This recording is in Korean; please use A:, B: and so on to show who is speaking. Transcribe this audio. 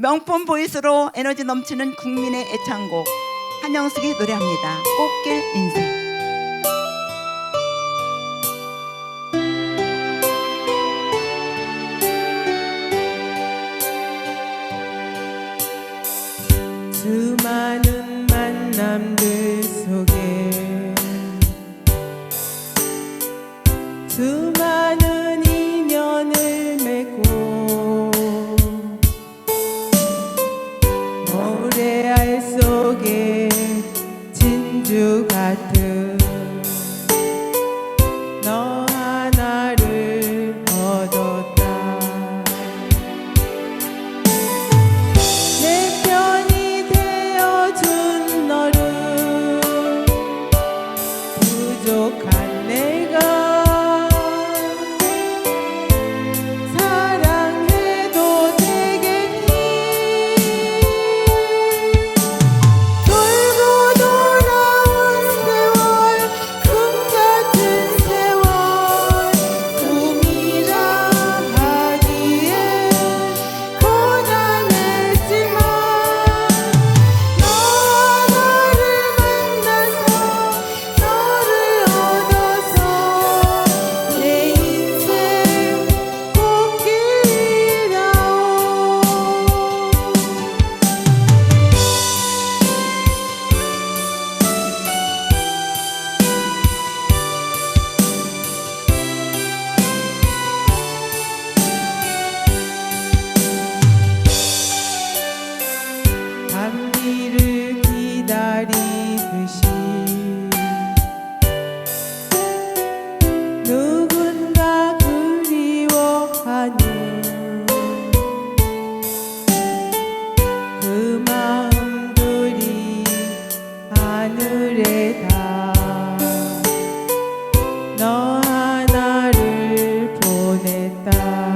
A: 명품 보이스로 에너지 넘치는 국민의 애창곡 한영숙이 노래합니다. 꽃길 인생.
B: 남들 속에 수 조카 누군가 그리워하는 그 마음들이 하늘에 다너 하나를 보냈다.